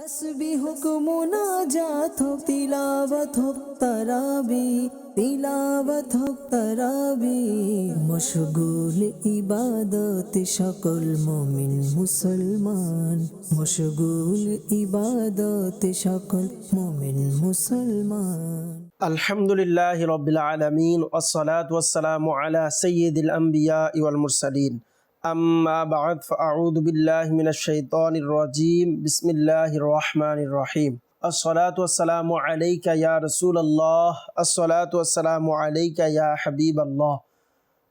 তসবিহ মুনাজাত হোক তিলাবত হোক, তারাবি তিলাবত হোক, তারাবি। মশগুল ইবাদত সকল মমিন মুসলমান। মশগুল ইবাদত সকল মুমিন মুসলমান। আলহামদুলিল্লাহ রবিল আলমিন ওসলাত ওসালাম আলা সৈয়দ আম্বিয়া ইউল মুরসালিন। أما بعد فأعوذ بالله من الشيطان الرجيم بسم الله الرحمن الرحيم الصلاة والسلام عليك يا رسول الله الصلاة والسلام عليك يا حبيب الله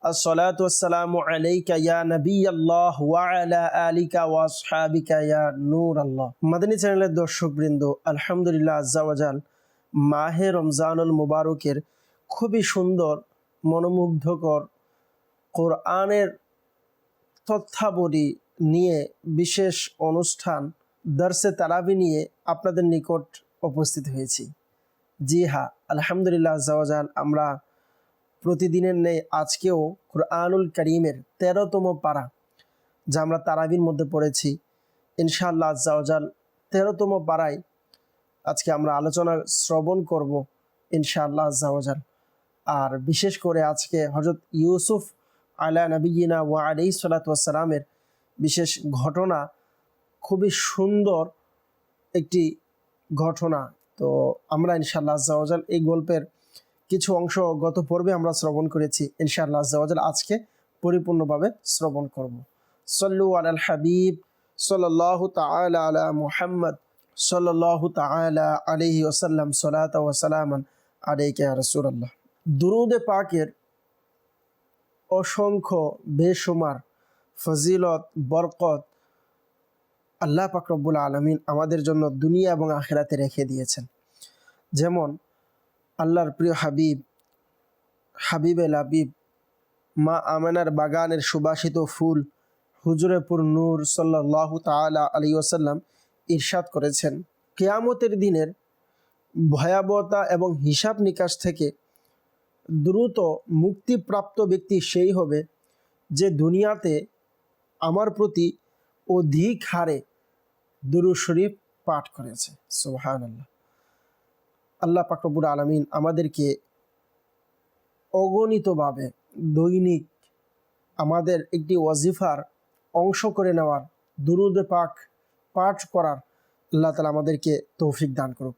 الصلاة والسلام عليك يا نبي الله وعلى آلك وأصحابك يا نور الله مدني চ্যানেলের দর্শকবৃন্দ আলহামদুলিল্লাহ আজ্জাওয়াজাল মাহে রমজানুল মুবারকের খুবই সুন্দর মনোমুগ্ধকর কোরআনের তথ্যাবলী নিয়ে বিশেষ অনুষ্ঠান দর্শে তারাবি নিয়ে আপনাদের নিকট উপস্থিত হয়েছি। জি হ্যাঁ আলহামদুলিল্লাহ জাওয়াজাল আমরা প্রতিদিনের নেই আজকেও কোরআনুল করিমের তেরোতম পাড়া যা আমরা তারাবির মধ্যে পড়েছি, ইনশাআল্লাহ জাওয়াজাল তেরোতম পাড়ায় আজকে আমরা আলোচনা শ্রবণ করব, ইনশাআল্লাহ জাওয়াজাল আর বিশেষ করে আজকে হজরত ইউসুফ আলা নবীনা ওয়া আলি সালাতামের বিশেষ ঘটনা খুবই সুন্দর একটি ঘটনা। তো আমরা ইনশাআল্লাহ জাওয়াজাল এই গল্পের কিছু অংশ গত পর্বে আমরা শ্রবণ করেছি। ইনশাআল্লাহ জাওয়াজাল আজকে পরিপূর্ণভাবে শ্রবণ করব। সল্লু আল হাবিব সাল্লাহ তাআলা আলা মুহাম্মদ সাল্লাল্লাহু তাআলা আলাইহি ওয়াসাল্লাম সালাত ওয়া সালামান আলাইকা রাসূলুল্লাহ। দুরুদে পাকের অসংখ্য বেশুমার ফজিলত, বরকত আল্লাহ পাক রব্বুল আলমিন আমাদের জন্য দুনিয়া এবং আখেরাতে রেখে দিয়েছেন। যেমন আল্লাহর প্রিয় হাবিব হাবিব এল হাবিব মা আমেনার বাগানের সুবাসিত ফুল হুজুরেপুর নূর সাল্লাহ তালা আলী ওসাল্লাম ইরশাদ করেছেন। কেয়ামতের দিনের ভয়াবহতা এবং হিসাব নিকাশ থেকে দ্রুত মুক্তিপ্রাপ্ত ব্যক্তি সেই হবে যে দুনিয়াতে আমার প্রতি অধিক হারে দুরু শরীফ পাঠ করেছে। সোহান আল্লাহ আল্লাহ পাকরবুর আলমিন আমাদেরকে অগণিতভাবে দৈনিক আমাদের একটি ওয়াজিফার অংশ করে নেওয়ার দুরুদ পাক পাঠ করার আল্লাহ তালা আমাদেরকে তৌফিক দান করুক।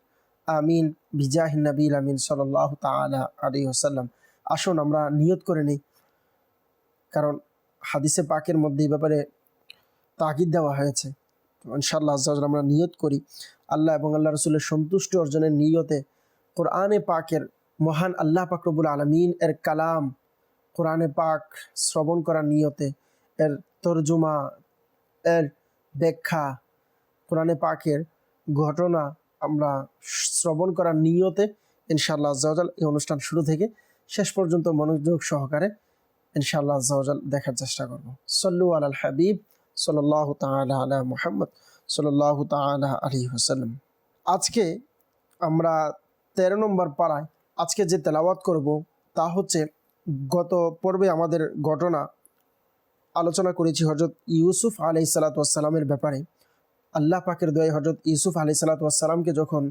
আমিন, বিজাহিন নবীল আমিন সাল্লাহ তালা আলী ওসাল্লাম আসুন আমরা নিয়ত করে নিই। কারণ হাদিসে পাকের মধ্যে এই ব্যাপারে তাগিদ দেওয়া হয়েছে। তো ইনশাআল্লাহ আজ্জাল আমরা নিয়ত করি, আল্লাহ এবং আল্লাহ রসুলের সন্তুষ্টি অর্জনের নিয়তে কোরআনে পাকের মহান আল্লাহ পাকরবুল আলমিন এর কালাম কোরআনে পাক শ্রবণ করার নিয়তে, এর তর্জমা, এর ব্যাখ্যা কোরআনে পাকের ঘটনা আমরা শ্রবণ করার নিয়তে ইনশাআল্লাহ আজ্জাল এই অনুষ্ঠান শুরু থেকে শেষ পর্যন্ত মনোযোগ সহকারে ইনশাআল্লাহ আজ্জাল দেখার চেষ্টা করব। সল্লু আল হাবিব সাল্লাহ তালা আলা মুহাম্মদ সাল্লাহ তালা আলী হাসাল্লাম আজকে আমরা তেরো নম্বর পাড়ায় আজকে যে তেলাওয়াত করব, তা হচ্ছে গত পর্বে আমাদের ঘটনা আলোচনা করেছি হজরত ইউসুফ আলি সালাতামের ব্যাপারে। আল্লাহ পাকের দোয়াই হজরত ইউসুফ আলি সালাতামকে যখন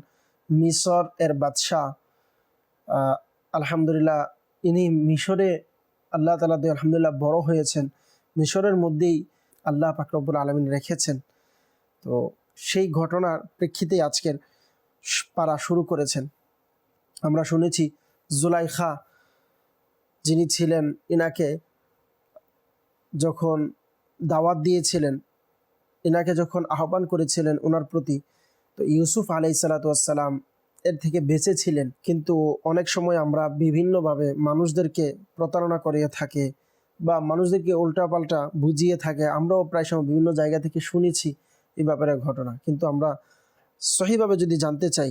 মিশর এর বাদশাহ আলহামদুলিল্লাহ, ইনি মিশরে আল্লাহ তালা দোয় আলহামদুলিল্লাহ বড় হয়েছেন, মিশরের মধ্যেই আল্লাহ পাকরবুল আলমিন রেখেছেন। তো সেই ঘটনার প্রেক্ষিতেই আজকের পারা শুরু করেছেন। আমরা শুনেছি জুলাইখা, যিনি ছিলেন, ইনাকে যখন দাওয়াত দিয়েছিলেন ইনাকে যখন আহ্বান করেছিলেন ওনার প্রতি, তো ইউসুফ আলাই সালাতাম এর থেকে বেঁচে ছিলেন। কিন্তু অনেক সময় আমরা বিভিন্নভাবে মানুষদেরকে প্রতারণা করিয়ে থাকে বা মানুষদেরকে উল্টাপাল্টা বুঝিয়ে থাকে। আমরাও প্রায় সময় বিভিন্ন জায়গা থেকে শুনেছি এই ব্যাপারে ঘটনা। কিন্তু আমরা সহিভাবে যদি জানতে চাই,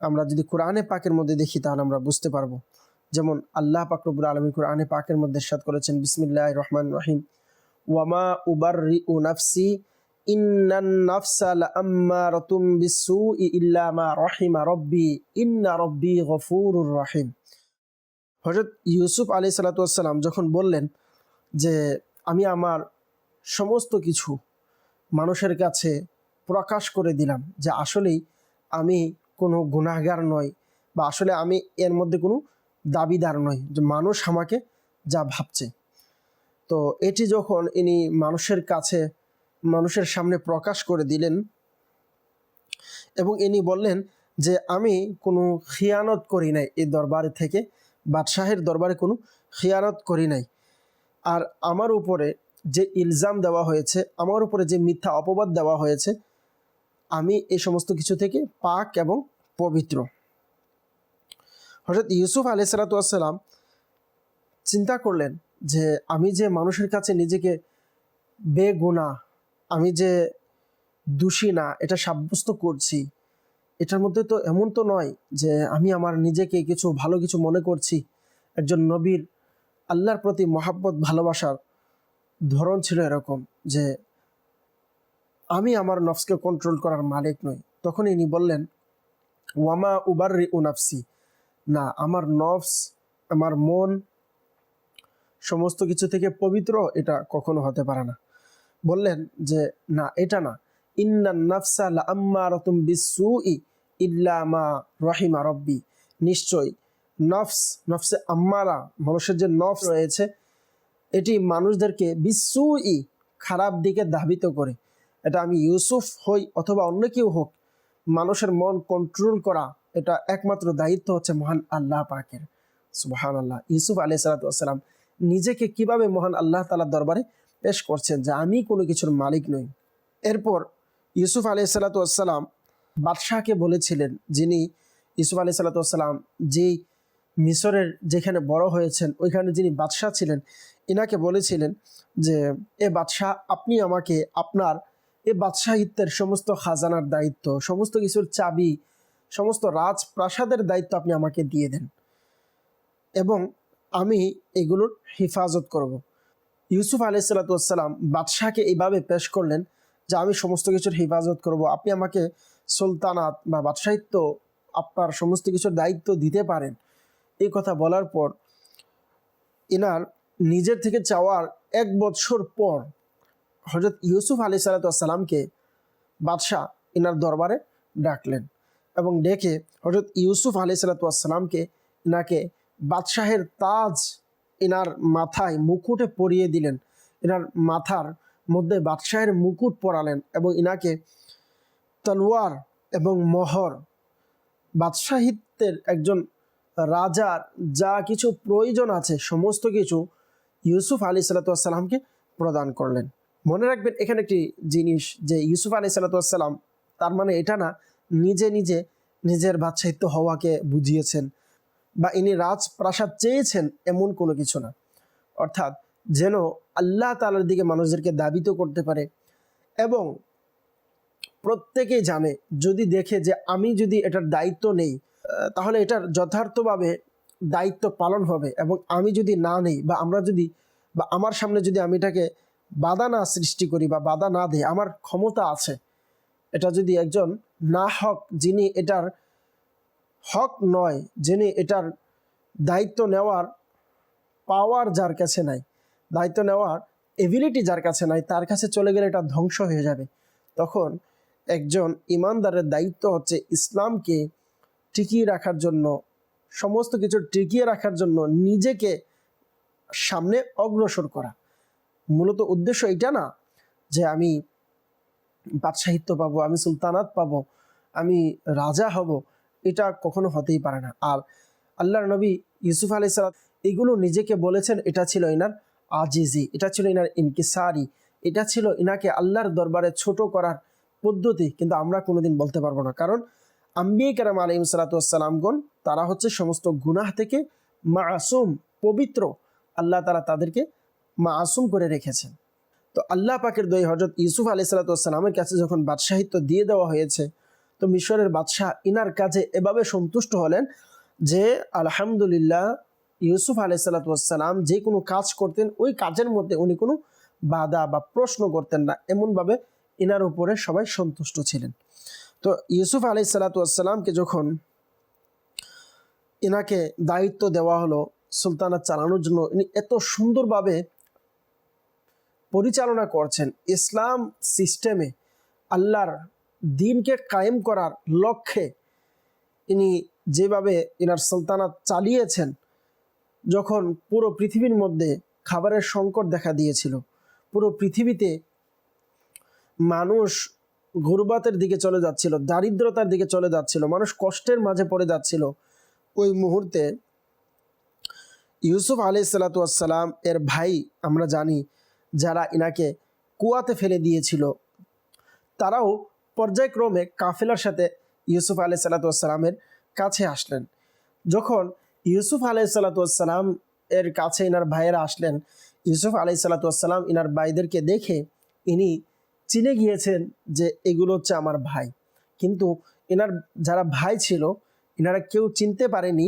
আমরা যদি কোরআনে পাকের মধ্যে দেখি, তাহলে আমরা বুঝতে পারব। যেমন আল্লাহ পাকরবুর আলমী কোরআনে পাকের মধ্যে সাদ করেছেন বিসমিল্লাহ রহমান রহিম ওয়ামা উবার নাফসি ইন্নান নাফসা লাম্মারাতুম বিসুই ইল্লা মা রহিমা ইউসুফ আলী সালাতাম যখন বললেন যে, আমি আমার সমস্ত কিছু মানুষের কাছে প্রকাশ করে দিলাম যে, আসলেই আমি কোনো গুনাহগার নই বা আসলে আমি এর মধ্যে কোনো দাবিদার নই, যে মানুষ আমাকে যা ভাবছে। তো এটি যখন ইনি মানুষের কাছে মানুষের সামনে প্রকাশ করে দিলেন এবং ইনি বললেন যে, আমি কোনো খিয়ানত করি নাই এই দরবারে থেকে, বাদশাহের দরবারে কোনো খিয়ানত করি নাই। আর আমার উপরে যে ইলজাম দেওয়া হয়েছে, আমার উপরে যে মিথ্যা অপবাদ দেওয়া হয়েছে, আমি এই সমস্ত কিছু থেকে পাক এবং পবিত্র। হঠাৎ ইউসুফ আলি সালাতাম চিন্তা করলেন যে, আমি যে মানুষের কাছে নিজেকে বেগুনা আমি যে দোষী না, এটা সাব্যস্ত করছি, এটার মধ্যে তো এমন তো নয় যে আমি আমার নিজেকে কিছু ভালো কিছু মনে করছি। একজন নবীর আল্লাহর প্রতি মহাব্বত, ভালোবাসার ধরন ছিল এরকম যে আমি আমার নফসকে কন্ট্রোল করার মালিক নই। তখন ইনি বললেন, ওয়ামা উবার রি উনাফসি না, আমার নফস, আমার মন সমস্ত কিছু থেকে পবিত্র, এটা কখনো হতে পারে না। বললেন যে, না, এটা না। ইন্না নাফসা আম্মা রতুম বিসু ইল্লা মা রহিমা রব্বি। নিশ্চয় নফস, নফসে আম্মারা, মানুষের যে নফস রয়েছে, এটি মানুষদেরকে বিশ্বু ই খারাপ দিকে ধাবিত করে। এটা আমি ইউসুফ হই অথবা অন্য কেউ হোক, মানুষের মন কন্ট্রোল করা, এটা একমাত্র দায়িত্ব হচ্ছে মহান আল্লাহ পাকের। সুবাহান আল্লাহ ইউসুফ আলি সালাতাম নিজেকে কীভাবে মহান আল্লাহ তালার দরবারে পেশ করছেন যে আমি কোনো কিছুর মালিক নই এরপর ইউসুফ আলি সালাতাম বাদশাহকে বলেছিলেন যিনি ইউসুফ আলি সালাতাম যেই মিশরের যেখানে বড় হয়েছেন, ওইখানে যিনি বাদশাহ ছিলেন, ইনাকে বলেছিলেন যে, এ বাদশাহ, আপনি আমাকে আপনার এ বাদশাহিত্যের সমস্ত খাজানার দায়িত্ব, সমস্ত কিছুর চাবি, সমস্ত রাজপ্রাসাদের দায়িত্ব আপনি আমাকে দিয়ে দেন এবং আমি এগুলোর হেফাজত করব। ইউসুফ আলি সাল্লাতাম বাদশাহকে এইভাবে পেশ করলেন যে, আমি সমস্ত কিছুর হেফাজত করব। আপনি আমাকে সুলতানাত বা বাদশাহিত্য আপনার সমস্ত কিছুর দায়িত্ব দিতে পারেন। এই কথা বলার পর এনার নিজের থেকে চাওয়ার এক বছর পর হজরত ইউসুফ আলি সাল্লাতামকে বাদশাহ এনার দরবারে ডাকলেন এবং ডেকে হজরত ইউসুফ আলি সাল্লাতামকে এনাকে বাদশাহের তাজ এনার মাথায় মুকুটে পরিয়ে দিলেন। এনার মাথার মধ্যে বাদশাহের মুকুট পরালেন এবং ইনাকে তলোয়ার এবং মহর, বাদশাহিত্যের একজন রাজার যা কিছু প্রয়োজন আছে, সমস্ত কিছু ইউসুফ আলী সাল্লাতামকে প্রদান করলেন। মনে রাখবেন, এখানে একটি জিনিস যে ইউসুফ আলী সাল্লাতাম তার মানে এটা না, নিজে নিজে নিজের বাদশাহিত্য হওয়াকে বুঝিয়েছেন। বা ইনি রাজপ্রাসাদ চেয়েছেন এমন কোনো কিছু না। অর্থাৎ যেন আল্লাহ তালার দিকে মানুষদেরকে দাবিত করতে পারে এবং প্রত্যেকেই জানে, যদি দেখে যে আমি যদি এটার দায়িত্ব নেই তাহলে এটার যথার্থভাবে দায়িত্ব পালন হবে এবং আমি যদি না নেই বা আমরা যদি বা আমার সামনে যদি আমি এটাকে বাধা না সৃষ্টি করি বা বাধা না দেই, আমার ক্ষমতা আছে। এটা যদি একজন না হক যিনি এটার হক নয়, যিনি এটার দায়িত্ব নেওয়ার পাওয়ার যার কাছে নাই, দায়িত্ব নেওয়ার এবিলিটি যার কাছে নাই, তার কাছে চলে গেলে এটা ধ্বংস হয়ে যাবে। তখন একজন ইমানদারের দায়িত্ব হচ্ছে ইসলামকে টিকিয়ে রাখার জন্য, সমস্ত কিছু টিকিয়ে রাখার জন্য নিজেকে সামনে অগ্রসর করা। মূলত উদ্দেশ্য এটা না, যে আমি বাদশাহিত্য পাবো, আমি সুলতানাত পাবো, আমি রাজা হব এটা কখনো হতেই পারে না। আর আল্লাহর নবী ইউসুফ আলি সালাম এগুলো নিজেকে বলেছেন, এটা ছিল ইনার আজিজি, এটা ছিল ইনার ইনকিসারি, এটা ছিল ইনাকে আল্লাহর দরবারে ছোট করার পদ্ধতি, কিন্তু আমরা কোনোদিন বলতে পারব না। কারণ আম্বিয়ে কারাম আলিম সালাতামগণ তারা হচ্ছে সমস্ত গুনাহ থেকে মাসুম, পবিত্র আল্লাহ তারা তাদেরকে মাসুম করে রেখেছেন। তো আল্লাহ পাকের দই হজরত ইউসুফ আলি সালাতামের কাছে যখন বাদশাহিত্য দিয়ে দেওয়া হয়েছে তো মিশরের বাদশাহ ইনার কাজে এভাবে সন্তুষ্ট হলেন যে, আলহামদুলিল্লাহ, ইউসুফ আলি সাল্লাতাম যে কোনো কাজ করতেন, ওই কাজের মধ্যে উনি কোনো বাধা বা প্রশ্ন করতেন না। এমনভাবে ইনার উপরে সবাই সন্তুষ্ট ছিলেন। তো ইউসুফ আলি সাল্লাতামকে যখন ইনাকে দায়িত্ব দেওয়া হলো সুলতানা চালানোর জন্য, ইনি এত সুন্দরভাবে পরিচালনা করছেন, ইসলাম সিস্টেমে আল্লাহর দিনকে কায়েম করার লক্ষ্যে ইনি যেভাবে ইনার সুলতানাত চালিয়েছেন, যখন পুরো পৃথিবীর মধ্যে খাবারের সংকট দেখা দিয়েছিল, পুরো পৃথিবীতে মানুষ গুরবাতের দিকে চলে যাচ্ছিল, দারিদ্রতার দিকে চলে যাচ্ছিল, মানুষ কষ্টের মাঝে পড়ে যাচ্ছিল, ওই মুহূর্তে ইউসুফ আলি সাল্লাতাম এর ভাই আমরা জানি, যারা ইনাকে কুয়াতে ফেলে দিয়েছিল, তারাও পর্যায়ক্রমে কাফেলার সাথে ইউসুফ আলি সাল্লাতামের কাছে আসলেন। যখন ইউসুফ আলাই সাল্লাতাম এর কাছে ইনার ভাইয়েরা আসলেন, ইউসুফ আলাই সাল্লাতাম ইনার ভাইদেরকে দেখে ইনি চিনে গিয়েছেন যে এগুলো হচ্ছে আমার ভাই। কিন্তু এনার যারা ভাই ছিল এনারা কেউ চিনতে পারেনি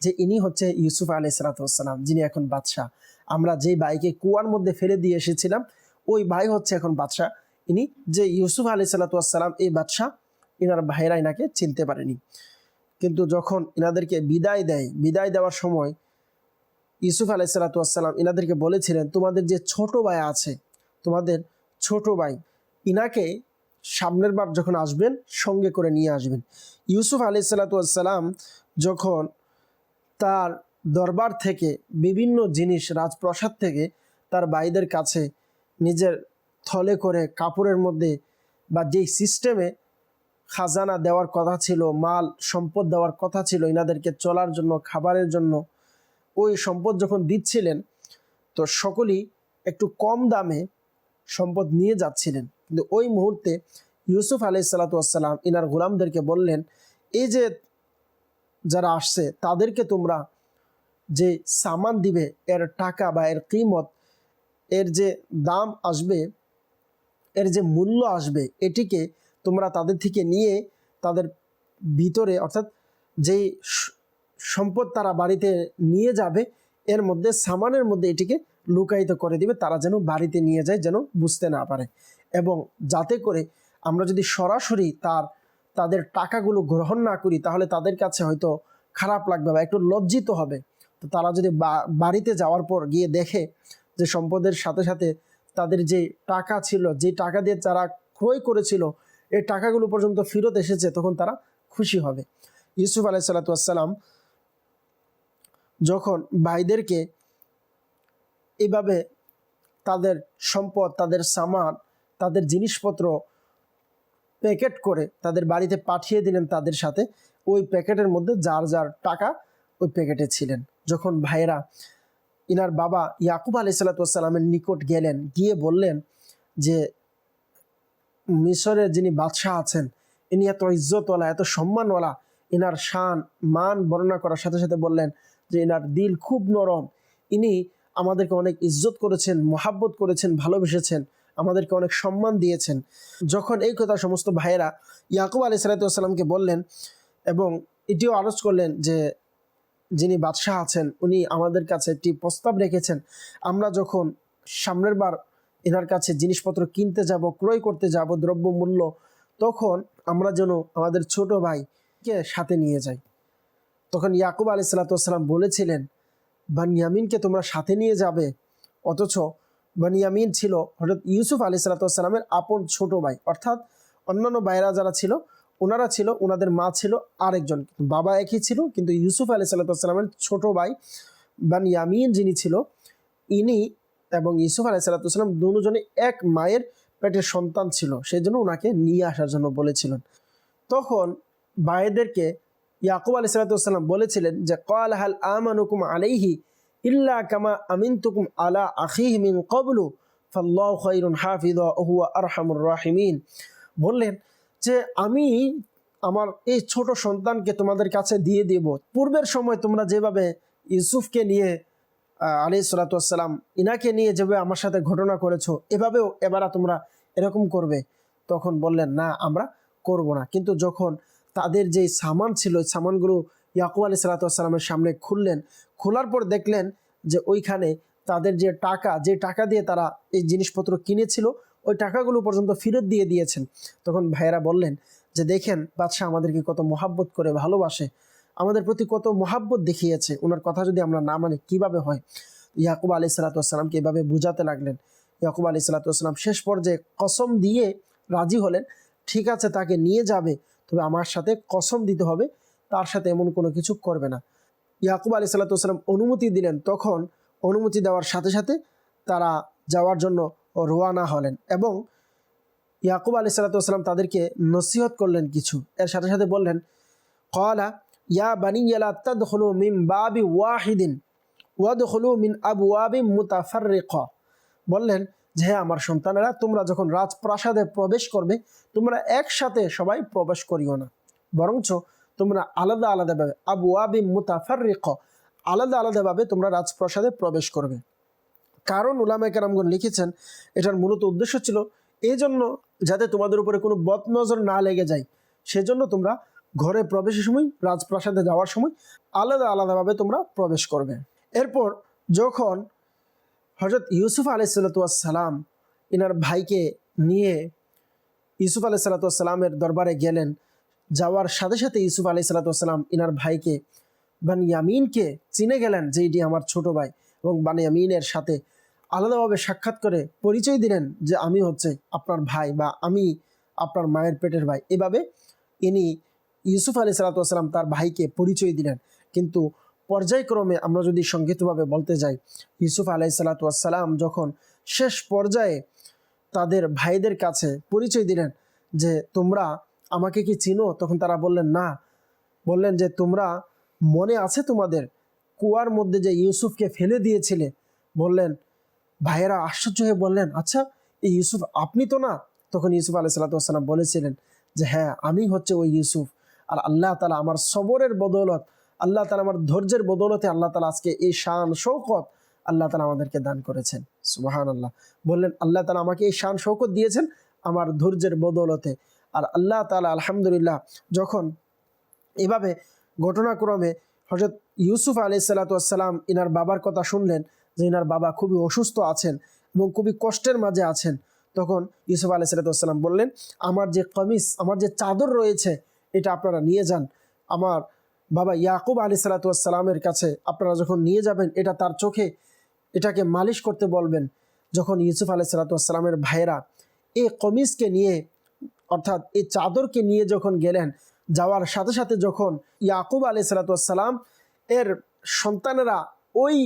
যে ইনি হচ্ছে ইউসুফ আলি সালাতাম যিনি এখন বাদশাহ। আমরা যেই ভাইকে কুয়ার মধ্যে ফেলে দিয়ে এসেছিলাম, ওই ভাই হচ্ছে এখন বাদশাহ। ইনি যে ইউসুফ আলি সাল্লাতাম এই বাদশাহ, ইনার ভাইরা ইনাকে চিনতে পারেনি। কিন্তু যখন ইনাদেরকে বিদায় দেয়, বিদায় দেওয়ার সময় ইউসুফ আলাই সাল্লাতাম ইনাদেরকে বলেছিলেন, তোমাদের যে ছোট ভাই আছে, তোমাদের ছোট ভাই, ইনাকে সামনের বার যখন আসবেন, সঙ্গে করে নিয়ে আসবেন। ইউসুফ আলি সাল্লাতাম যখন তার দরবার থেকে বিভিন্ন জিনিস, রাজপ্রসাদ থেকে তার ভাইদের কাছে নিজের থলে করে কাপড়ের মধ্যে বা যেই সিস্টেমে খাজানা দেওয়ার কথা ছিল, মাল সম্পদ দেওয়ার কথা ছিল ইনাদেরকে চলার জন্য, খাবারের জন্য, ওই সম্পদ যখন দিচ্ছিলেন, তো সকলেই একটু কম দামে সম্পদ নিয়ে যাচ্ছিলেন। কিন্তু ওই মুহূর্তে ইউসুফ আলাই সাল্লাতাম ইনার গোলামদেরকে বললেন, এই যে যারা আসছে, তাদেরকে তোমরা যে সামান দিবে, এর টাকা বা এর কিমত, এর যে দাম আসবে এর যে মূল্য আসবে এটিকে তোমরা তাদের থেকে নিয়ে তাদের ভিতরে অর্থাৎ যেই সম্পদ তারা বাড়িতে নিয়ে যাবে, এর মধ্যে সামানের মধ্যে এটিকে লুকায়িত করে দিবে, তারা যেন বাড়িতে নিয়ে যায় যেন বুঝতে না পারে। এবং যাতে করে আমরা যদি সরাসরি তার, তাদের টাকাগুলো গ্রহণ না করি, তাহলে তাদের কাছে হয়তো খারাপ লাগবে বা একটু লজ্জিত হবে। তো তারা যদি বাড়িতে যাওয়ার পর গিয়ে দেখে যে সম্পদের সাথে সাথে তাদের যে টাকা ছিল, যে টাকা দিয়ে তারা ক্রয় করেছিল এই টাকাগুলো পর্যন্ত ফেরত এসেছে, তখন তারা খুশি হবে। ইউসুফ আলাই সাল্লাতাম যখন ভাইদেরকে এভাবে তাদের সম্পদ, তাদের সামান, তাদের জিনিসপত্র প্যাকেট করে তাদের বাড়িতে পাঠিয়ে দিলেন, তাদের সাথে ওই প্যাকেটের মধ্যে যার যার টাকা ওই প্যাকেটে ছিলেন। যখন ভাইয়েরা ইনার বাবা ইয়াকুব আলি সাল্লাতামের নিকট গেলেন, গিয়ে বললেন যে, মিশরের যিনি বাদশাহ আছেন, ইনি এত ইজ্জতওয়ালা, এত সম্মানওয়ালা, ইনার শান, মান বর্ণনা করার সাথে সাথে বললেন যে, ইনার দিল খুব নরম। ইনি আমাদেরকে অনেক ইজ্জত করেছেন, মহাব্বত করেছেন, ভালোবেসেছেন, আমাদেরকে অনেক সম্মান দিয়েছেন। যখন এই কথা সমস্ত ভাইয়েরা ইয়াকুব আলি সালাতামকে বললেন এবং এটিও আলোচ করলেন যে যিনি বাদশাহ আছেন, উনি আমাদের কাছে একটি প্রস্তাব রেখেছেন। আমরা যখন সামনের বার এনার কাছে জিনিসপত্র কিনতে যাব, ক্রয় করতে যাব দ্রব্য মূল্য তখন আমরা যেন আমাদের ছোট ভাইকে সাথে নিয়ে যাই। তখন ইয়াকুব আলি সাল্লাতাম বলেছিলেন, বানিয়ামিনকে তোমরা সাথে নিয়ে যাবে। অথচ বানিয়ামিন ছিল হঠাৎ ইউসুফ আলি সাল্লাতামের আপন ছোট ভাই। অর্থাৎ অন্যান্য ভাইরা যারা ছিল ওনারা ছিল, ওনাদের মা ছিল, আরেকজন। বাবা একই ছিল, কিন্তু ইউসুফ আলি সাল্লাতামের ছোট ভাই বান ইয়ামিন যিনি ছিল, ইনি এবং ইউসুফ আলাই সাল্লাতাম দুজনে এক মায়ের পেটের সন্তান ছিল সেই জন্য ওনাকে নিয়ে আসার জন্য বলেছিলেন। তখন ভাইদেরকে ইয়াকুব আলি সাল্লাতাম বলেছিলেন যে কল হাল আমানুকুম আলাইহি ইল্লা কামা আমিন তুকুম আলা আখিহি মিন কবলু ফাল্লাহ খৈরুন হাফিদ হুয়া আরহামুর রাহিমিন। বললেন যে আমি আমার এই ছোট সন্তানকে তোমাদের কাছে দিয়ে দেব। পূর্বের সময় তোমরা যেভাবে ইউসুফকে নিয়ে আলী সালাতাম ইনাকে নিয়ে যেভাবে আমার সাথে ঘটনা করেছ, এভাবেও এবার তোমরা এরকম করবে। তখন বললেন, না, আমরা করব না। কিন্তু যখন তাদের যে সামান ছিল সামানগুলো ইয়াকুব আলী সালাতামের সামনে খুললেন, খোলার পর দেখলেন যে ওইখানে তাদের যে টাকা যে টাকা দিয়ে তারা এই জিনিসপত্র কিনেছিল ওই টাকাগুলো পর্যন্ত ফেরত দিয়ে দিয়েছেন। তখন ভাইয়েরা বললেন যে, দেখেন, বাদশাহ আমাদেরকে কত মহাব্বত করে ভালোবাসে। আমাদের প্রতি কত মহাব্বত দেখিয়েছে। ওনার কথা যদি আমরা না মানি, কীভাবে হয়? ইয়াকুব আলি সালাতামকে এভাবে বুঝাতে লাগলেন। ইয়াকুব আলি সালাতাম শেষ পর্যায়ে কসম দিয়ে রাজি হলেন, ঠিক আছে, তাকে নিয়ে যাবে, তবে আমার সাথে কসম দিতে হবে, তার সাথে এমন কোনো কিছু করবে না। ইয়াকুব আলি সাল্লাতাম অনুমতি দিলেন। তখন অনুমতি দেওয়ার সাথে সাথে তারা যাওয়ার জন্য রোয়ানা হলেন এবং ইয়াকুব আলি সাল্লাতাম তাদেরকে নসিহত করলেন কিছু। এর সাথে সাথে বললেন কলা ইয়া বানি ইয়ালা তাদখলু মিন বাবি ওয়াহিদিন ওয়াদখলু মিন আবু ওয়াবি মুতাফাররিক। বললেন, যে হ্যাঁ আমার সন্তানেরা, তোমরা যখন রাজপ্রাসাদে প্রবেশ করবে, তোমরা একসাথে সবাই প্রবেশ করিও না। বরঞ্চ তোমরা আলাদা আলাদাভাবে আবু আবি মুতাফাররিক, আলাদা আলাদাভাবে তোমরা রাজপ্রাসাদে প্রবেশ করবে। কারণ উলামা কেরামগণ লিখেছেন, এটার মূলত উদ্দেশ্য ছিল এই জন্য যাতে তোমাদের উপরে কোনো বদনজর না লেগে যায়। সেজন্য তোমরা ঘরে প্রবেশের সময়, রাজপ্রাসাদে যাওয়ার সময় আলাদা আলাদাভাবে তোমরা প্রবেশ করবে। এরপর যখন হজরত ইউসুফ আলাইসাল্লাম ইনার ভাইকে নিয়ে ইউসুফ আলাই সাল্লাতামের দরবারে গেলেন, যাওয়ার সাথে সাথে ইউসুফ আলাই সাল্লাতাম ইনার ভাইকে বানিয়ামিনকে চিনে গেলেন যে এটি আমার ছোট ভাই এবং বানিয়ামিনের সাথে আলাদাভাবে সাক্ষাৎ করে পরিচয় দিলেন যে আমি হচ্ছে আপনার ভাই বা আমি আপনার মায়ের পেটের ভাই। এভাবে ইনি ইউসুফ আলী সালাতাম তার ভাইকে পরিচয় দিলেন। কিন্তু পর্যায়ক্রমে আমরা যদি সংক্ষিপ্তভাবে বলতে যাই, ইউসুফ আলাই সালাতাম যখন শেষ পর্যায়ে তাদের ভাইদের কাছে পরিচয় দিলেন যে, তোমরা আমাকে কি চিনো? তখন তারা বললেন, না। বললেন যে, তোমরা মনে আছে তোমাদের কুয়ার মধ্যে যে ইউসুফকে ফেলে দিয়েছিলে? বললেন ভাইয়েরা আশ্চর্য হয়ে বললেন আচ্ছা এই ইউসুফ আপনি তো না? তখন ইউসুফ আলাই সাল্লাতাম বলেছিলেন যে হ্যাঁ আমি হচ্ছে ওই ইউসুফ। আর আল্লাহ তালা আমার সবরের বদৌলত, আল্লাহ তালা আমার ধৈর্যের বদৌলতে আল্লাহ তালা আজকে এই শান শৌকত আল্লাহ তালা আমাদেরকে দান করেছেন। সুবাহান আল্লাহ বললেন, আল্লাহ তালা আমাকে এই শান শৌকত দিয়েছেন আমার ধৈর্যের বদৌলতে। আর আল্লাহ তালা আলহামদুলিল্লাহ যখন এভাবে ঘটনাক্রমে হজরত ইউসুফ আলি সাল্লাতাম ইনার বাবার কথা শুনলেন যে বাবা খুবই অসুস্থ আছেন এবং খুবই কষ্টের মাঝে আছেন, তখন ইউসুফ আলি সাল্লাতাম বললেন, আমার যে কমিস আমার যে চাদর রয়েছে, এটা আপনারা নিয়ে যান। আমার বাবা ইয়াকুব আলী সালাতামের কাছে আপনারা যখন নিয়ে যাবেন, এটা তার চোখে, এটাকে মালিশ করতে বলবেন। যখন ইউসুফ আলি সালাতামের ভাইয়েরা এই কমিসকে নিয়ে, অর্থাৎ এই চাদরকে নিয়ে যখন গেলেন, যাওয়ার সাথে সাথে যখন ইয়াকুব আলি সালাতাম এর সন্তানেরা ওই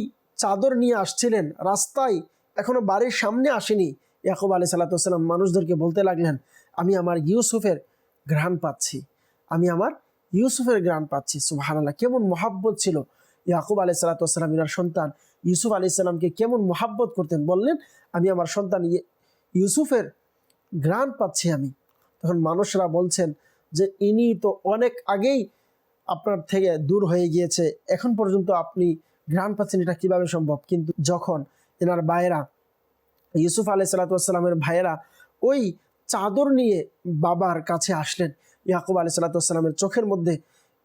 চাদর নিয়ে আসছিলেন। রাস্তায় এখনও বাড়ির সামনে আসেনি। ইয়াকুব আলি সাল্লাতাম মানুষদেরকে বলতে লাগলেন, আমি আমার ইউসুফের ঘ্রাণ পাচ্ছি। আমি আমার ইউসুফের গ্রান পাচ্ছি। সুবাহানাল্লাহ, কেমন মহাব্বত ছিল। ইয়াকুব আলি সাল্লাতাম ইনার সন্তান ইউসুফ আলি সাল্লামকে কেমন মহাব্বত করতেন। বললেন, আমি আমার সন্তান ইউসুফের গ্রান পাচ্ছি আমি। তখন মানুষরা বলছেন যে, ইনি তো অনেক আগেই আপনার থেকে দূর হয়ে গিয়েছে। এখন পর্যন্ত আপনি গ্রান পাচ্ছেন এটা কিভাবে সম্ভব কিন্তু যখন এনার ভাইয়েরা ইউসুফ আলাই সাল্লাতামের ভাইয়েরা ওই চাদর নিয়ে বাবার কাছে আসলেন ইয়াকুব আলি সাল্লাতামের চোখের মধ্যে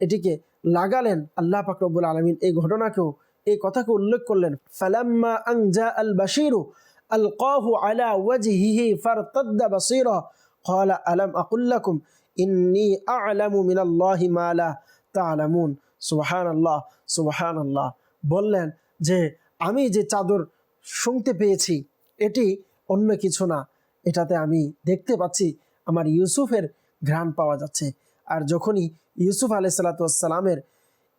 এটিকে লাগালেন আল্লাহ পাকরবুল আলমিন এই ঘটনাকেও এই কথাকে উল্লেখ করলেন ফালাম্মা আংজা আল বাশিরু ألقاه على وجهه فارتد بصيرا قال ألم أقل لكم إني أعلم من الله ما لا تعلمون سبحان الله سبحان الله বললেন যে, আমি যে চাদর শুনতে পেয়েছি, এটি অন্য কিছু না। এটাতে আমি দেখতে পাচ্ছি আমার ইউসুফের ঘ্রাণ পাওয়া যাচ্ছে। আর যখনই ইউসুফ আলাই সাল্লাতামের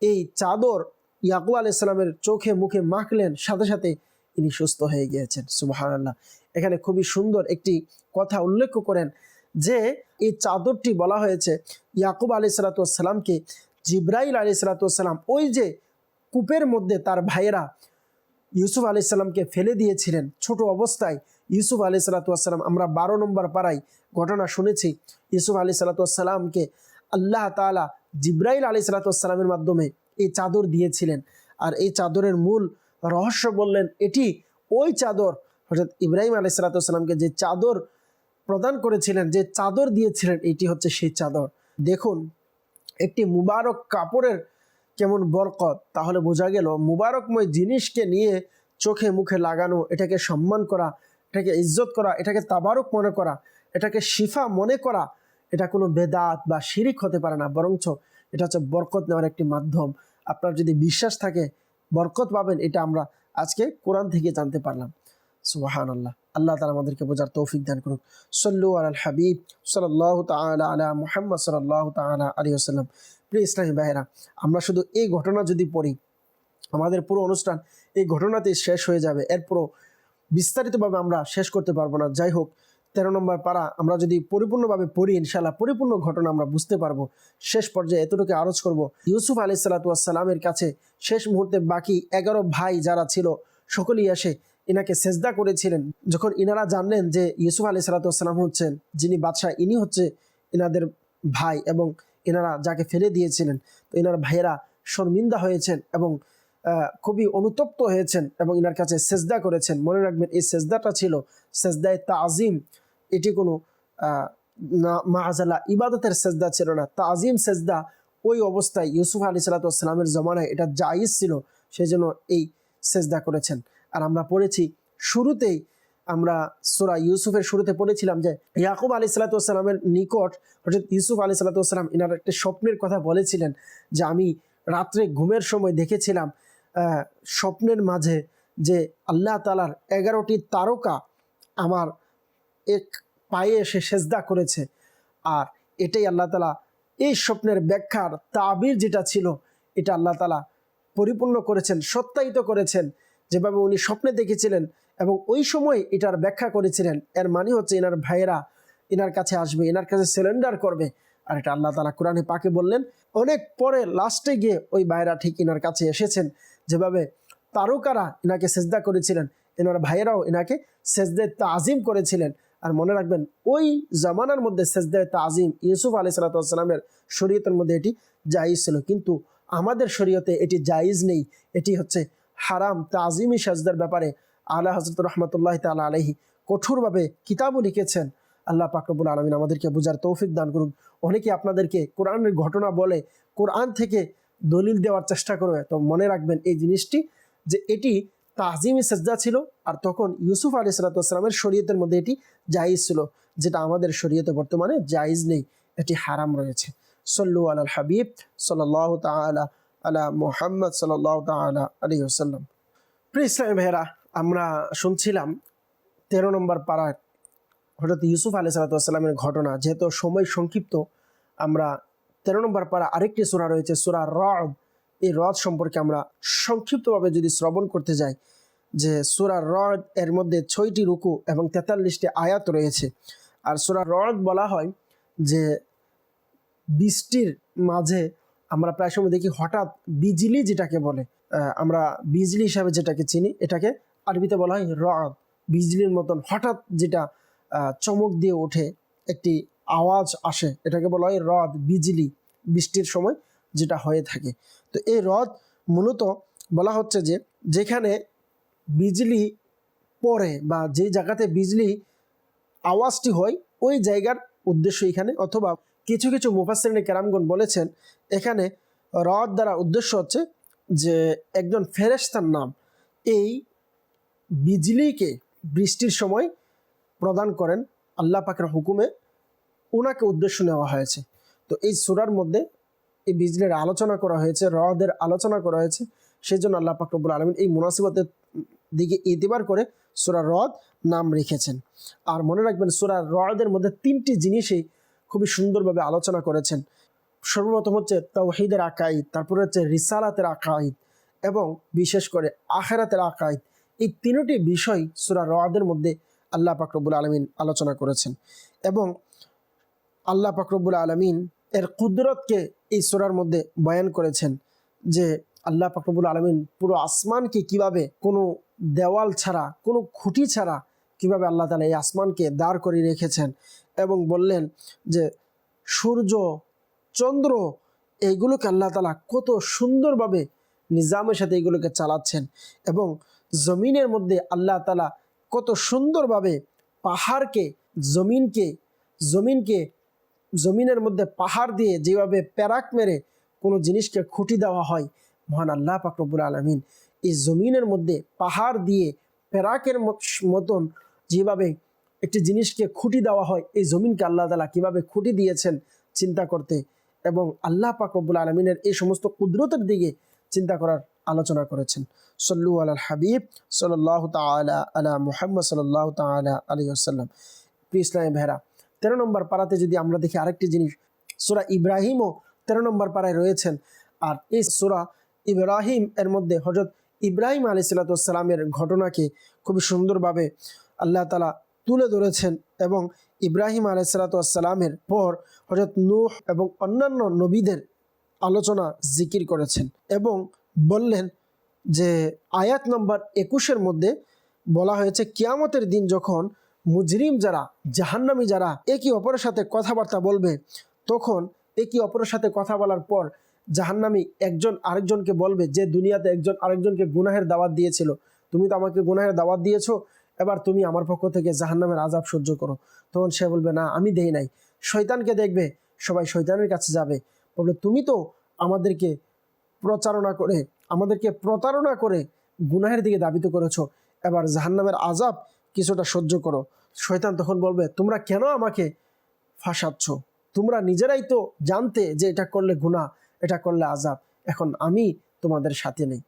এই চাদর ইয়াকুব আলাইসাল্লামের চোখে মুখে মাখলেন, সাথে সাথে ইনি সুস্থ হয়ে গিয়েছেন। সুবাহান আল্লাহ এখানে খুবই সুন্দর একটি কথা উল্লেখ করেন যে, এই চাদরটি বলা হয়েছে ইয়াকুব আলি সালাতামকে জিব্রাইল আলি সালাতাম ওই যে কূপের মধ্যে তার ভাইয়েরা ইউসুফ আলি সাল্লামকে ফেলে দিয়েছিলেন। ছোট অবস্থায় ইউসুফ আলি সালাতাম আমরা বারো নম্বর পাড়ায় ঘটনা শুনেছি। ইউসুফ আলি সালাতামকে আল্লাহ তালা জিব্রাইল আলি সালাতামের মাধ্যমে এই চাদর দিয়েছিলেন। আর এই চাদরের মূল রহস্য বললেন, এটি ওই চাদর হঠাৎ ইব্রাহিম আলি সালাতামকে যে চাদর প্রদান করেছিলেন, যে চাদর দিয়েছিলেন, এটি হচ্ছে সেই চাদর। দেখুন, একটি মুবারক কাপড়ের কেমন বরকত, তাহলে বোঝা গেল মুবারকময় জিনিসকে নিয়ে চোখে মুখে লাগানো, এটাকে সম্মান করা, এটাকে ইজ্জত করা, এটাকে তাবারক মনে করা, এটাকে শিফা মনে করা, এটা কোনো বেদাত বা শিরিক হতে পারে না। বরঞ্চ এটা হচ্ছে বরকত নেওয়ার একটি মাধ্যম। আপনার যদি বিশ্বাস থাকে, বরকত পাবেন, এটা আমরা আজকে কোরআন থেকে জানতে পারলাম। সুবাহান আল্লাহ আল্লাহ তালা আমাদেরকে বোঝার তৌফিক দান করুক। সল্লু আল হাবিব সাল্লাহ তালা আলা মুহাম্মদ সাল্লাহ তালা আলী আসাল্লাম প্রিয় ইসলামী ভাইয়েরা, আমরা শুধু এই ঘটনা যদি পড়ি, আমাদের পুরো অনুষ্ঠান এই ঘটনাতেই শেষ হয়ে যাবে। এরপরও বিস্তারিতভাবে আমরা শেষ করতে পারব না। যাই হোক, তেরো নম্বর পাড়া আমরা যদি পরিপূর্ণভাবে পড়ি ইনশাল্লাহ পরিপূর্ণ ঘটনা আমরা বুঝতে পারব। শেষ পর্যায়ে এতটুকু আরজ করব, ইউসুফ আলি সাল্লাতুয়াসাল্লামের কাছে শেষ মুহূর্তে বাকি এগারো ভাই যারা ছিল, সকলেই এসে ইনাকে সেজদা করেছিলেন। যখন ইনারা জানলেন যে ইউসুফ আলি সাল্লাতুয়াসাল্লাম হচ্ছেন, যিনি বাদশাহ, ইনি হচ্ছে ইনাদের ভাই এবং এনারা যাকে ফেলে দিয়েছিলেন। তো এনার ভাইয়েরা শর্মিন্দা হয়েছেন এবং খুবই অনুতপ্ত হয়েছেন এবং ইনার কাছে সেজদা করেছেন। মনে রাখবেন এই সেজদাটা ছিল সেজদায় তাজিম। এটি কোনো মাহাজাল্লাহ ইবাদতের সেজদা ছিল না। তাজিম সেজদা ওই অবস্থায় ইউসুফ আলী সাল্লাতামের জমানায় এটা জায়েজ ছিল সেই জন্য এই সেজদা করেছেন। আর আমরা পড়েছি শুরুতেই আমরা সুরা ইউসুফের শুরুতে পড়েছিলাম যে ইয়াকুব আলী সাল্লাতামের নিকট হঠাৎ ইউসুফ আলী সাল্লাতাম ইনার একটা স্বপ্নের কথা বলেছিলেন যে আমি রাত্রে ঘুমের সময় দেখেছিলাম স্বপ্নের মাঝে যে আল্লাহ তালার এগারোটি তারকা আমার এক পায়ে এসে সেজদা করেছে। আর এটাই আল্লাহ তালা এই স্বপ্নের ব্যাখ্যার তাবির যেটা ছিল, এটা আল্লাহ তালা পরিপূর্ণ করেছেন, সত্যায়িত করেছেন। যেভাবে উনি স্বপ্নে দেখেছিলেন এবং ওই সময় এটার ব্যাখ্যা করেছিলেন, এর মানে হচ্ছে এনার ভাইয়েরা এনার কাছে আসবে, এনার কাছে সিলিন্ডার করবে। আর এটা আল্লাহ তালা কোরআনে পাকে বললেন, অনেক পরে লাস্টে গিয়ে ওই ভাইয়েরা ঠিক এনার কাছে এসেছেন। যেভাবে তারকারা এনাকে সেজদা করেছিলেন, এনার ভাইয়েরাও এনাকে সেজদে তাজিম করেছিলেন। আর মনে রাখবেন, ওই জামানার মধ্যে সেজদে তাজিম ইউসুফ আলি সাল্লাতামের শরীয়তের মধ্যে এটি জায়েজ ছিল। কিন্তু আমাদের শরীয়তে এটি জায়েজ নেই। এটি হচ্ছে হারাম, তাজিমি সাজদার ব্যাপারে আল্লাহ হজরত রহমতুল্লাহ তালা আলহি কঠোরভাবে কিতাবও লিখেছেন। আল্লাহ পাকরবুল আলমিন আমাদেরকে বোঝার তৌফিক দান করুন অনেকে আপনাদেরকে কোরআনের ঘটনা বলে, কোরআন থেকে দলিল দেওয়ার চেষ্টা করবে। তো মনে রাখবেন এই জিনিসটি যে এটি তাজিমি সেজদা ছিল আর তখন ইউসুফ আলী সালাতামের শরীয়তের মধ্যে এটি জায়েজ ছিল, যেটা আমাদের শরীয়তে বর্তমানে জায়েজ নেই। এটি হারাম রয়েছে। সল্লু আল হাবিব সাল্লাহ তালা আলা মোহাম্মদ সাল্লাহ তালা আলী ওসাল্লাম প্রিয় ইসলামী ভাইয়েরা, আমরা শুনছিলাম তেরো নম্বর পাড়ার হঠাৎ ইউসুফ আলি সাল্লাতামের ঘটনা। যেহেতু সময় সংক্ষিপ্ত, আমরা তেরো নম্বর পাড়া আরেকটি সুরা রয়েছে, সুরা রব এই রদ সম্পর্কে আমরা সংক্ষিপ্তভাবে যদি শ্রবণ করতে যাই, যে সুরা রদ এর মধ্যে ছয়টি রুকু এবং তেতাল্লিশটি আয়াত রয়েছে। আর সুরা রদ বলা হয় যে বৃষ্টির মাঝে আমরা প্রায় সময় দেখি হঠাৎ বিজলি যেটাকে বলে আমরা বিজলি হিসাবে যেটাকে চিনি, এটাকে আরবিতে বলা হয় রদ। বিজলির মতন হঠাৎ যেটা চমক দিয়ে ওঠে, একটি আওয়াজ আসে, এটাকে বলা হয় রদ, বিজলি, বৃষ্টির সময় যেটা হয়ে থাকে। তো এই রদ মূলত বলা হচ্ছে যে, যেখানে বিজলি পড়ে বা যে জায়গাতে বিজলি আওয়াজটি হয়, ওই জায়গার উদ্দেশ্য এখানে অথবা কিছু কিছু মুফাসরিনে কেরামগণ বলেছেন, এখানে রদ দ্বারা উদ্দেশ্য হচ্ছে যে একজন ফেরেশতার নাম এই বিজলিকে বৃষ্টির সময় প্রদান করেন আল্লাহ পাকের হুকুমে ওনাকে উদ্দেশ্য নেওয়া হয়েছে। তো এই সুরার মধ্যে এই বিজলির আলোচনা করা হয়েছে, রদের আলোচনা করা হয়েছে সেই জন্য আল্লাহ পাক রব্বুল আলমিন এই মুনাসিবতের দিকে ইতিবার করে সুরা রদ নাম রেখেছেন। আর মনে রাখবেন সুরা রদের মধ্যে তিনটি জিনিসই খুবই সুন্দরভাবে আলোচনা করেছেন। সর্বপ্রথম হচ্ছে তাওহিদের আকাইদ তারপরে হচ্ছে রিসালাতের আকাইদ এবং বিশেষ করে আখেরাতের আকাইদ এই তিনটি বিষয় সুরা রদের মধ্যে আল্লাহ পাকরবুল আলমিন আলোচনা করেছেন এবং আল্লাহ পাকরবুল আলমিন এর কুদরতকে এই সুরার মধ্যে বয়ান করেছেন যে আল্লাহ পাকরবুল আলমিন পুরো আসমানকে কীভাবে কোনো দেওয়াল ছাড়া, কোনো খুঁটি ছাড়া কীভাবে আল্লাহ তালা এই আসমানকে দাঁড় করে রেখেছেন এবং বললেন যে, সূর্য, চন্দ্র এইগুলোকে আল্লাহ তালা কত সুন্দরভাবে নিজামের সাথে এগুলোকে চালাচ্ছেন এবং জমিনের মধ্যে আল্লাহ তালা কত সুন্দরভাবে পাহাড়কে, জমিনকে জমিনকে, জমিনের মধ্যে পাহাড় দিয়ে যেভাবে প্যারাক মেরে কোনো জিনিসকে খুঁটি দেওয়া হয়, মহান আল্লাহ পাকরবুল আলমিন এই জমিনের মধ্যে পাহাড় দিয়ে প্যারাকের মত- মতন যেভাবে একটি জিনিসকে খুঁটি দেওয়া হয়। এই জমিনকে আল্লাহ তালা কীভাবে খুঁটি দিয়েছেন চিন্তা করতে এবং আল্লাহ পাকরবুল আলমিনের এই সমস্ত কুদরতের দিকে চিন্তা করার আলোচনা করেছেন। সল্লু আল হাবিব সাল্লাহ তালা আলা মুহাম্মদ সাল্লাহ তালা আলী আসাল্লাম ইসলামী ভেরা তেরো নম্বর পাড়াতে যদি আমরা দেখি আরেকটি জিনিস, সুরা ইব্রাহিমও তেরো নম্বর পাড়ায় রয়েছেন। আর এই সুরা ইব্রাহিম এর মধ্যে হজরত ইব্রাহিম আলী সাল্লাতামের ঘটনাকে খুবই সুন্দরভাবে আল্লাহ তালা তুলে ধরেছেন এবং ইব্রাহিম আলাই সালাতামের পর হজরত নূহ এবং অন্যান্য নবীদের আলোচনা জিকির করেছেন এবং বললেন যে আয়াত নম্বর একুশের মধ্যে বলা হয়েছে, কিয়ামতের দিন যখন মুজরিম যারা, জাহান্নামী যারা একে অপরের সাথে কথাবার্তা বলবে, তখন একে অপরের সাথে কথা বলার পর জাহান্নামী একজন আরেকজনকে বলবে যে, দুনিয়াতে একজন আরেকজনকে গুনাহের দাওয়াত দিয়েছিল। তুমি তো আমাকে গুনাহের দাওয়াত দিয়েছ এবার তুমি আমার পক্ষ থেকে জাহান্নামের আজাব সহ্য করো। তখন সে বলবে, না, আমি দেই নাই। শয়তানকে দেখবে, সবাই শয়তানের কাছে যাবে। বলবে, তুমি তো আমাদেরকে প্রচারণা করে, আমাদেরকে প্রতারণা করে গুনাহের দিকে দাবিত করেছ। এবার জাহান্নামের আজাব কিছুটা সহ্য করো। শয়তান তখন বলবে, তোমরা কেন আমাকে ফাঁসাচ্ছ? তোমরা নিজেরাই তো জানতে যে এটা করলে গুনাহ, এটা করলে আজাব এখন আমি তোমাদের সাথে নেই।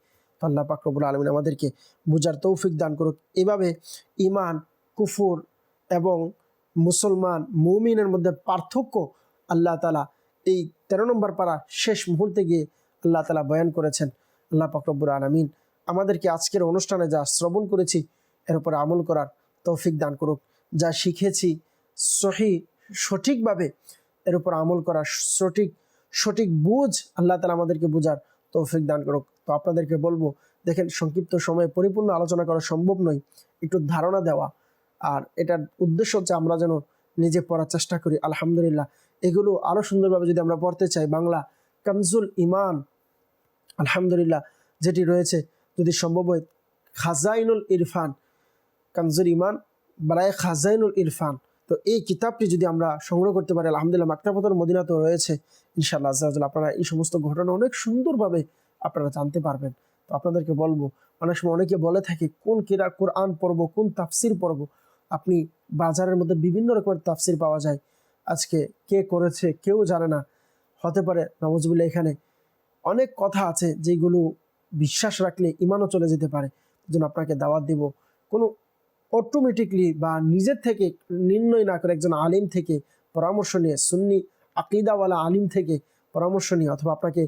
আল্লাহ পাকরবুল আলমিন আমাদেরকে বুঝার তৌফিক দান করুক। এভাবে ইমান কুফুর এবং মুসলমান মুমিনের মধ্যে পার্থক্য আল্লাহ তালা এই তেরো নম্বর পাড়া শেষ মুহূর্তে গিয়ে আল্লাহ তালা বয়ান করেছেন। আল্লাহ পাকরবুল আলমিন আমাদেরকে আজকের অনুষ্ঠানে যা শ্রবণ করেছি, এর উপর আমল করার তৌফিক দান করুক। যা শিখেছি সহি, সঠিকভাবে, এর উপর আমল করার সঠিক সঠিক বুঝ আল্লাহ তালা আমাদেরকে বোঝার তৌফিক দান করুক। তো আপনাদেরকে বলব, দেখেন সংক্ষিপ্ত সময়ে পরিপূর্ণ আলোচনা করা সম্ভব নয়, একটু ধারণা দেওয়া। আর এটার উদ্দেশ্য হচ্ছে আমরা যেন নিজে পড়ার চেষ্টা করি, আলহামদুলিল্লাহ। এগুলো আরও সুন্দরভাবে যদি আমরা পড়তে চাই, বাংলা কামজুল ইমান, আলহামদুলিল্লাহ, যেটি রয়েছে, যদি সম্ভব হয়, খাজাইনুল ইরফান কামজুল ইমান, বারায় খাজাইনুল ইরফান। তো এই কিতাবটি যদি আমরা সংগ্রহ করতে পারি, আলহামদুলিল্লাহ মাকতাবতর মদিনাতেও রয়েছে, ইনশাআল্লাহ আপনারা এই সমস্ত ঘটনা অনেক সুন্দরভাবে আপনারা জানতে পারবেন। তো আপনাদেরকে বলব, অনেক সময় অনেকে বলে থাকে, কোন কিরা কোরআন পড়ব, কোন তাফসির পড়ব? আপনি বাজারের মধ্যে বিভিন্ন রকমের তাফসির পাওয়া যায়। আজকে কে করেছে, কেউ জানে না। হতে পারে নওয়াজবুল্লাহ এখানে অনেক কথা আছে যেগুলো বিশ্বাস রাখলে ইমানও চলে যেতে পারে। জন্য আপনাকে দাওয়াত দিব। কোনো অটোমেটিকলি বা নিজের থেকে নির্ণয় না করে একজন আলিম থেকে পরামর্শ নিয়ে, সুন্নি আকিদাওয়ালা আলিম থেকে পরামর্শ নিয়ে, অথবা আপনাকে,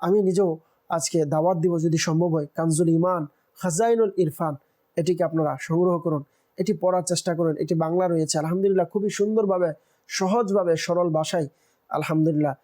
আমি নিজেও আজকে দাওয়াত দিব যদি সম্ভব হয়। কানজুল ইমান খাজাইনুল ইরফান, এটিকে আপনারা সংগ্রহ করুন। এটি পড়ার চেষ্টা করুন। এটি বাংলা রয়েছে। আলহামদুলিল্লাহ খুবই সুন্দরভাবে, সহজভাবে, সরল ভাষায় আলহামদুলিল্লাহ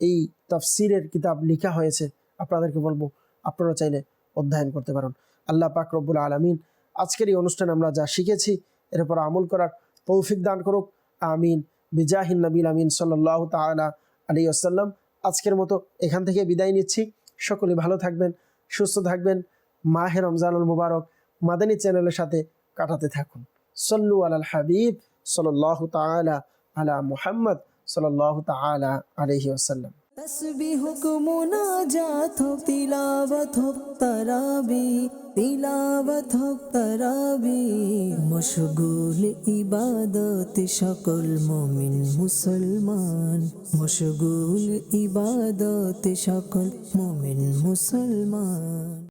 এই তাফসিরের কিতাব লেখা হয়েছে। আপনাদেরকে বলব আপনারা চাইলে অধ্যয়ন করতে পারেন। আল্লাহ পাক রব্বুল আলমিন আজকের এই অনুষ্ঠানে আমরা যা শিখেছি, এর উপর আমল করার তৌফিক দান করুক। আমিন। বিজাহিন নবীল আমিন সাল্লাহ তালা আলী আসাল্লাম আজকের মতো এখান থেকে বিদায় নিচ্ছি। সকলে ভালো থাকবেন, সুস্থ থাকবেন। মাহে রমজানুল মুবারক মাদানী চ্যানেলের সাথে কাটাতে থাকুন। সল্লু আলাল হাবিব সাল্লাহ তালা আলা মুহাম্মদ সাল্লাহ তালা আলহি আসাল্লাম তসবিহ মুনাজাত হোক তিলাবত হোক, তরাবি তিলাবত হোক, তরাবি। মশগুল ইবাদত সকল মুমিন মুসলমান। মশগুল ইবাদত সকল মুমিন মুসলমান।